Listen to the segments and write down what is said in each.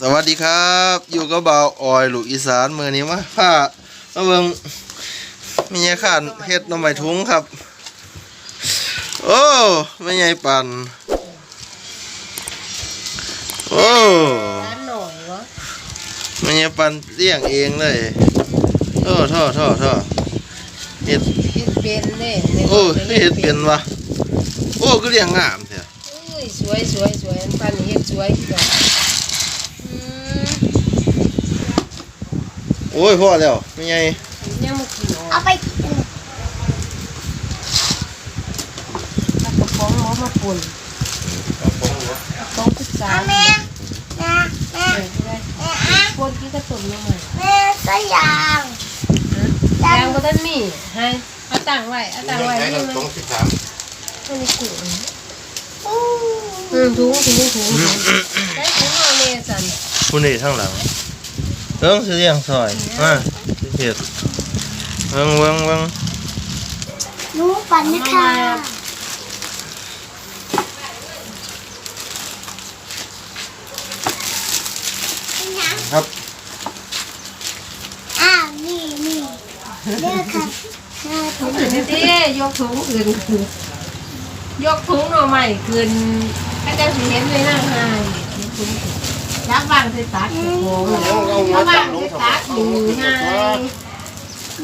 สวัสดีครับ อยู่กับบ่าวออยลูกอีสานมือนี้มาผ้ามาเบิ่งมีไงขานเฮ็ดหน้ำใบทุงครับ โอ้ไม่ใหญ่ปั่นโอ้ร้านหน่อยวะไม่ใหญ่ปั่นเลี้ยงเองเลยโอ้ท่อท่อท่อเฮ็ดเฮ็ดเป็นเด้โอ้เฮ็ดเป็นวะโอ้ก็เลี้ยงงามเถอะอุ้ยสวยสวยสวยอันปันนี่เฮ็ดสวยคือกั อ้ยพ่อแล้วไม่ใหญ่ยังมากินเอาไปเอากระป๋องหมอมาปุ่นกระป๋องพุทราเอาแม่แม่แม่เออได้แม่อะป่นกินกระตุ่มยังไงแม่ก็ยางยางก็ท่านมีให้เอาตั้งไว้เอาตั้งไว้นี่มันสองสิบสามมันมีกุ้งอู้อืมถุงถุงถุงถุงใช้ถุงเอาเนี่ยสันผู้นี่ทั้งหลัง เอิ้งสิเลี้ยงซอยมาสิเฮ็ดเบิ่งเบิ่งเบิ่งหนูปั่นนะค่ะครับ อ้าวนี่นี่เลือกค่ะแม่ถุงอื่นเด้ยกถุงอื่นคือยกถุงหน่อใหม่คืนให้จังสิเห็นเลยนะฮะยกถุง ยักวางใส่ตักกระโปรงถ้าวางใส่ตักอยู่ไง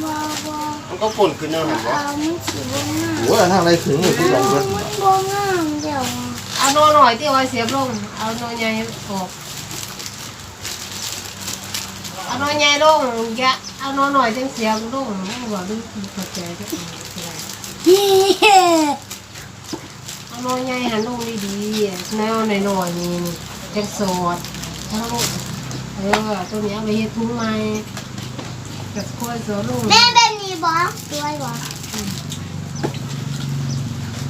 บัวบัวมันก็ป่นขึ้นแล้วเห็นปะเอาม่ถือว่าง่ายโอ้ยทางไรถึงอยู่ที่หลังเพิ่นบัวง่ายเดี๋ยวเอาโนหน่อยที่เอาไว้เสียบลง เอาโนใหญ่ออกเอาโนใหญ่ลงยะเอาโนหน่อยจังเสียบลงไม่บอกดูเข้าใจก็ได้เฮ้เอาโนใหญ่หันลงดีๆแนวหน่อยๆนี่จังสด เอาลงเออตัวนี้เอาไปเฮ็ดถุงใหม่กับคอยสอลงแม่แบบนี้บอสด้วยบอ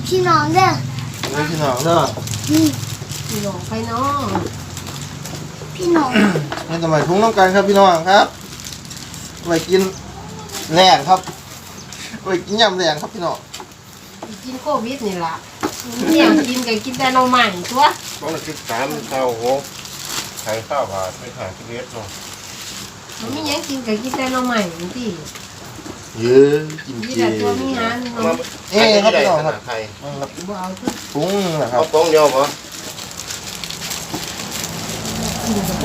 พี่น้องเด้อเอ้ยพี่น้องเนาะนี่พี่น้องไปเนาะพี่น้องให้ทำไมทุงน้ำกันครับพี่น้องครับไว้กินแรงครับไว้กินยำแรงครับพี่น้องกินโควิดนี่ล่ะเนี่ยกินก็กินแต่หน่อใหม่ตัวสองสิบสามเท่าหก ไข่ข้าวบาทไม่ขายชีวิตเนาะมันมีหยังกินก็กินแต่หน่อใหม่ที่เย้กินนี่เจแหละตัวมีหาหมาน่อเอ้ครับพี่น้องครับไข่ครับบ่เอาคือทุงนะครัเอาบป้องเดียวปะกินก็ไป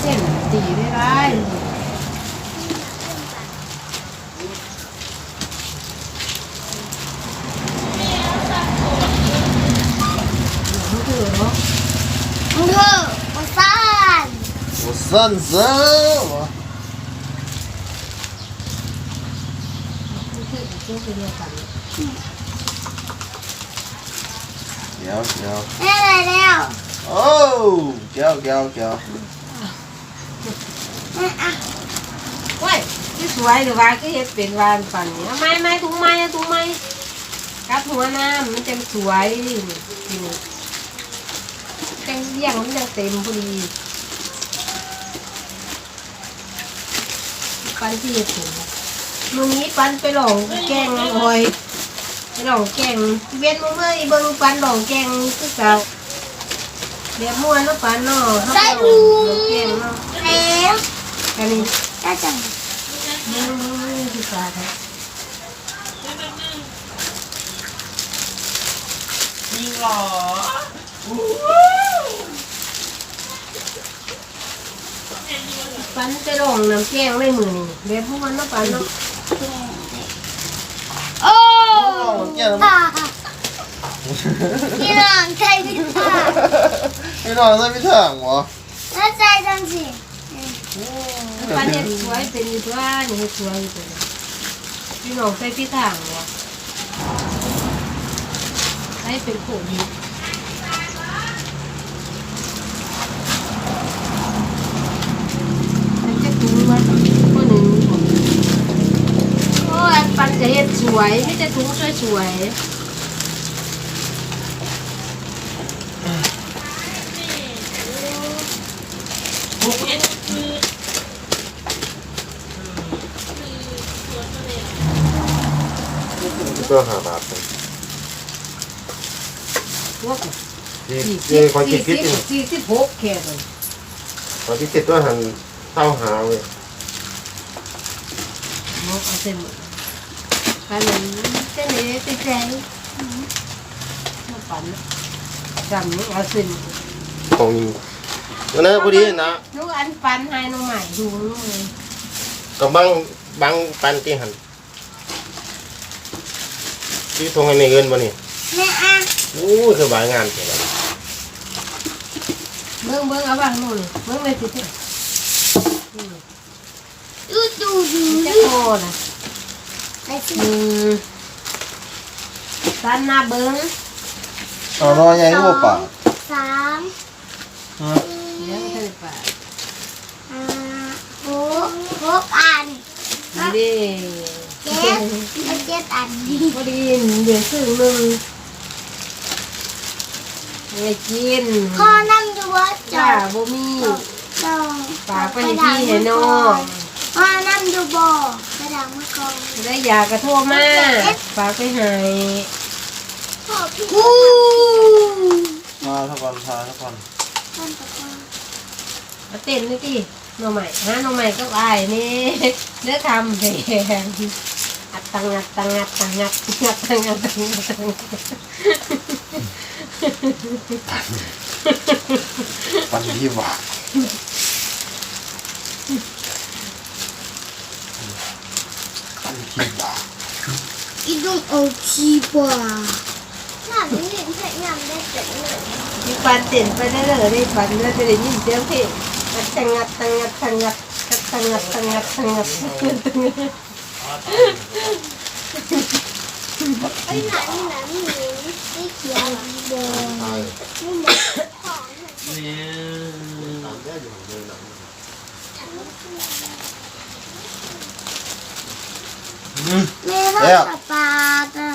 เส้นตีได้ไรมันคือเนาะมึงเถอะบัซ่านโอ้สั้นเซ้อวะมันคือตัวเดี ยวกันเดี๋ยวเดี๋ยวแม่อะไรแล้วโอ้แก้วแก้วแก้วแม่อะเว้ยที่สวยหรือว่าก็เฮ็ดเป็นวานปั่นนี่เอาไม้ไม้ถุงไม้เอาถุงไม้กัดหัวน้ำมันจังสวยนี่นี่ จังเรียงมันจังเต็มพอดีปันที่เฮ็ดถึงมื้อนี้ปันไปหลองแกงน้ำอ้อยไปหลองแกงเวียนมื้อเมื่อยเบิ่งปันหลองแกงคือเก่าเดี๋ยวม่วนเนาะปันเนาะเฮาไปหลองแกงเนาะแล้วอันนี้ก็จะนี่คือปลาครับยิงเหรอ ปันจะลงน้ำแกงในมือนี่เดี๋ยวพวกมันมาปันเนาะโอ้โอ้แก้วตาพี่น้องใจพี่ตาพี่น้องได้พี่ถังวะแล้วใจจังสิปันเนี่ยสวยเป็นอยู่ตัวนี่เฮ็ดสวยอยู่ตัวพี่น้องใส่พี่ถังวะให้เป็นโขดหินมันจะ ถุงไว้คนหนึ่งคนโอ้ยปันจะเฮ็ดสวยไม่จะถุงสวยๆตัวห้าบาทเลยพวกที่สี่ที่คอยคิดคิดสิบสี่สิบหกแค่เลยคอนที่ติดว่าหัน เต้าหาเว้ยเอาเอาเส้นหมดปันนั้นเส้นนี้ติดใจมาปันจำนี่เอาเส้นของวันนั้นพอดีนะลูกอันปันให้น้องใหม่ดูลูกเลยก็บังบังปันที่หันที่ทงให้ในเงินบ่นี่แม่อะอู้สบายงานเสียแล้วเบิ้งเบิ้งเอาบ้างนู่นเบิ้งเลยสิเถอะ ดูดูดูจะดูโตนะไปสิหนึ่งสันหน้าเบิ้งเอารอใหญ่ก็บ่ป่าสามฮะเดี๋ยวมันจะได้ปะห้าหกหกอันนี่เจ็ดแล้วเจ็ดอันดีพอดีเดี๋ยวซื้อหนึ่งไม่กินพ่อนั่งดูว่าจจ้าอดบ่มี จอดฝากไปให้พี่ให้น้องพ่อนั่งดูบ่อกระดังมะกองได้ยากระโทษมาฝากไปให้พ่อพี่อู้มาทุกคนพาทุกคนท่านตะกอนมาเต้นนี่ติหน่อใหม่ฮะหน่อใหม่ก็อายนี่เลือกทำเพลงอัดตังอัดตังอัดตังอัดตังอัดตังอัดตังอัดตังอัดปันที่ว่าปันที่ว่า อีดุงโอชีบ่าหน้าไม่เห็นใส่ยำได้เต็มเลยมีปันเต้นไปได้เลยได้ปันแล้วจะได้ยินเสียงเพลงอัดตังอัดตังอัดตังอัดตังอัดตังอัดตังอัดตังอัดไอ้หนานี่หนานี่นี่เขียวแดงใช่นี่หนาของตามได้อยู่เลยนะอืมแม่ท่านตะปาจ้ะ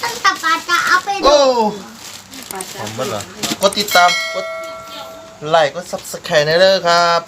ท่านตะปาจะเอาไปดู โอ้ผมเบิ่งเหรอกดติดตาม กดไลค์ กด Subscribe ได้เลยครับ